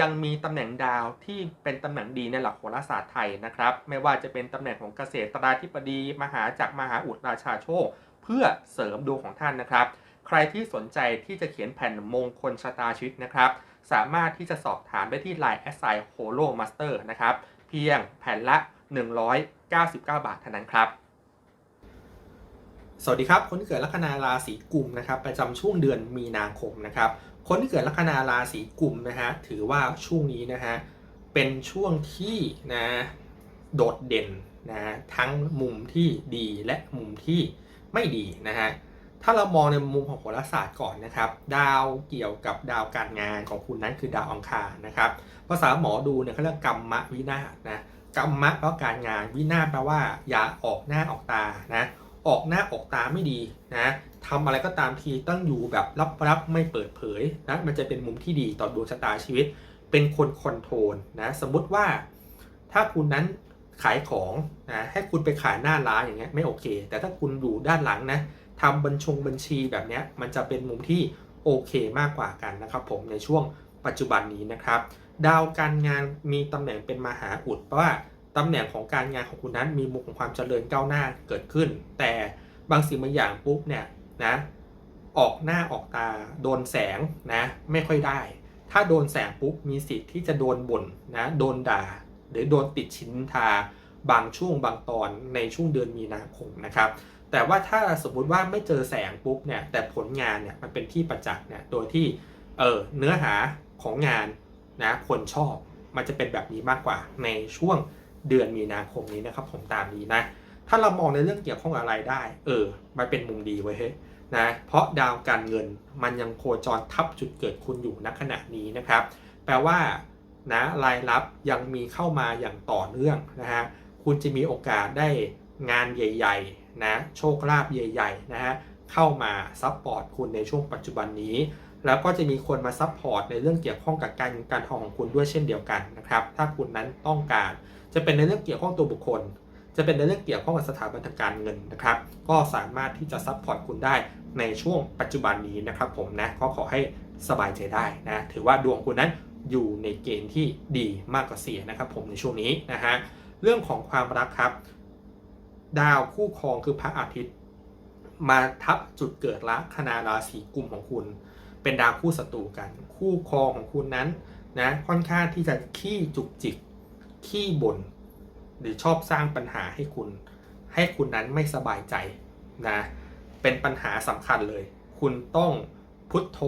ยังมีตำแหน่งดาวที่เป็นตำแหน่งดีในหลักโหราศาสตร์ไทยนะครับ ไม่ว่าจะเป็นตำแหน่งของเกษตราธิบดี มหาจักรมหาอุดราชาโชค เพื่อเสริมดวงของท่านนะครับ ใครที่สนใจที่จะเขียนแผ่นมงคลชะตาชีวิตนะครับ สามารถที่จะสอบถามได้ที่ Line แอสไซโฮโลมาสเตอร์นะครับ เพียงแผ่นละ 199 บาทเท่านั้นครับสวัสดีครับ คนที่เกิดลัคนาราศีกุมนะครับประจำช่วงเดือนมีนาคมนะครับ คนที่เกิดลัคนาราศีกุมนะฮะถือว่าช่วงนี้นะฮะเป็นช่วงที่นะโดดเด่นนะทั้งมุมที่ดีและมุมที่ไม่ดีนะฮะถ้าเรามองในมุมของโหราศาสตร์ก่อนนะครับ ดาวเกี่ยวกับดาวการงานของคุณนั้นคือดาวอังคารนะครับภาษาหมอดูเนี่ยเขาเรียกกรรมะวินาศนะกรรมะแปลว่าการงานวินาศแปลว่าอย่าออกหน้าออกตานะ ออกหน้าออกตาไม่ดีนะทำอะไรก็ตามทีต้องอยู่แบบลับๆไม่เปิดเผยนะมันจะเป็นมุมที่ดีต่อดวงชะตาชีวิต เป็นคนคอนโทรลนะสมมุติว่าถ้าคุณนั้นขายของนะให้คุณไปขายหน้าร้านอย่างเงี้ยไม่โอเค แต่ถ้าคุณอยู่ด้านหลังนะทำบัญชงบัญชีแบบเนี้ยมันจะเป็นมุมที่โอเคมากกว่ากันนะครับผมในช่วงปัจจุบันนี้นะครับ ดาวการงานมีตำแหน่งเป็นมหาอุดเพราะว่า ตำแหน่งของการงานของคุณนั้นมีมุมของความเจริญก้าวหน้าเกิดขึ้น แต่บางสิ่งบางอย่างปุ๊บเนี่ยนะออกหน้าออกตาโดนแสงนะไม่ค่อยได้ ถ้าโดนแสงปุ๊บมีสิทธิ์ที่จะโดนบ่นนะโดนด่า หรือโดนติดชินทา บางช่วงบางตอนในช่วงเดือนมีนาคมนะครับ แต่ว่าถ้าสมมุติว่าไม่เจอแสงปุ๊บเนี่ยแต่ผลงานเนี่ยมันเป็นที่ประจักษ์เนี่ยโดยที่เออเนื้อหาของงานนะคนชอบมันจะเป็นแบบนี้มากกว่าในช่วง เดือนมีนาคมนี้นะครับผมตามนี้นะ ถ้าเรามองในเรื่องเกี่ยวข้องอะไรได้ เออ มันเป็นมุมดีไว้เฮ้ยนะ เพราะดาวการเงินมันยังโคจรทับจุดเกิดคุณอยู่ณขณะนี้นะครับ แปลว่านะรายรับยังมีเข้ามาอย่างต่อเนื่องนะฮะ คุณจะมีโอกาสได้งานใหญ่ๆนะ โชคลาภใหญ่ๆนะฮะ เข้ามาซัพพอร์ตคุณในช่วงปัจจุบันนี้ แล้วก็จะมีคนมาซัพพอร์ตในเรื่องเกี่ยวข้องกับการเงินการทองของคุณด้วยเช่นเดียวกันนะครับ ถ้าคุณนั้นต้องการ จะเป็นในเรื่องเกี่ยวข้องตัวบุคคล จะเป็นในเรื่องเกี่ยวข้องกับสถาบันทางการเงินนะครับ ก็สามารถที่จะซัพพอร์ตคุณได้ในช่วงปัจจุบันนี้นะครับ ผมนะก็ขอให้สบายใจได้นะ ถือว่าดวงคุณนั้นอยู่ในเกณฑ์ที่ดีมากกว่าเสียนะครับ ผมในช่วงนี้นะฮะ เรื่องของความรักครับ ดาวคู่ครองคือพระอาทิตย์ มาทับจุดเกิดละคณาราศีกุมของคุณ เป็นดาวคู่ศัตรูกัน คู่ครองของคุณนั้นนะค่อนข้างที่จะขี้จุกจิกขี้บ่นหรือชอบสร้างปัญหาให้คุณ ให้คุณนั้นไม่สบายใจนะเป็นปัญหาสำคัญเลย คุณต้องพุทโธ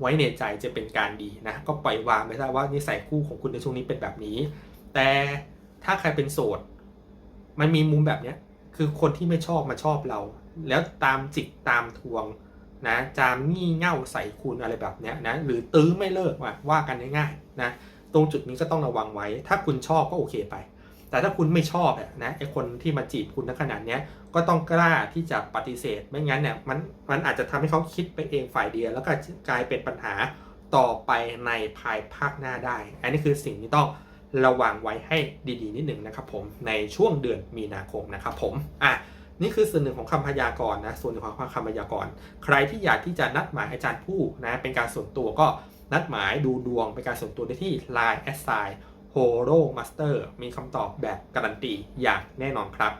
ไว้ในใจจะเป็นการดีนะก็ปล่อยวางไปซะว่านิสัยคู่ของคุณในช่วงนี้เป็นแบบนี้ แต่ถ้าใครเป็นโสด มันมีมุมแบบเนี้ยคือคนที่ไม่ชอบมาชอบเรา แล้วตามจิกตามทวง นะจามงี่เง่าใส่คุณอะไรแบบเนี้ยนะหรือตื้อไม่เลิกว่าว่ากันง่ายๆนะตรงจุดนี้ก็ต้องระวังไว้ ถ้าคุณชอบก็โอเคไป แต่ถ้าคุณไม่ชอบอะนะไอคนที่มาจีบคุณในขนาดเนี้ยก็ต้องกล้าที่จะปฏิเสธไม่งั้นเนี่ยมันมันอาจจะทำให้เขาคิดไปเองฝ่ายเดียวแล้วก็กลายเป็นปัญหาต่อไปในภายภาคหน้าได้ อันนี้คือสิ่งที่ต้องระวังไว้ให้ดีๆ นิดหนึ่งนะครับผมในช่วงเดือนมีนาคมนะครับผมอะ นี่คือส่วนหนึ่งของคำพยากรณ์นะส่วนหนึ่งของคำพยากรณ์ใครที่อยากที่จะนัดหมายอาจารย์ผู้นะเป็นการส่วนตัวก็นัดหมายดูดวงเป็นการส่วนตัวได้ที่ Line แอสไซ Horo Master มีคำตอบแบบการันตีอย่างแน่นอนครับ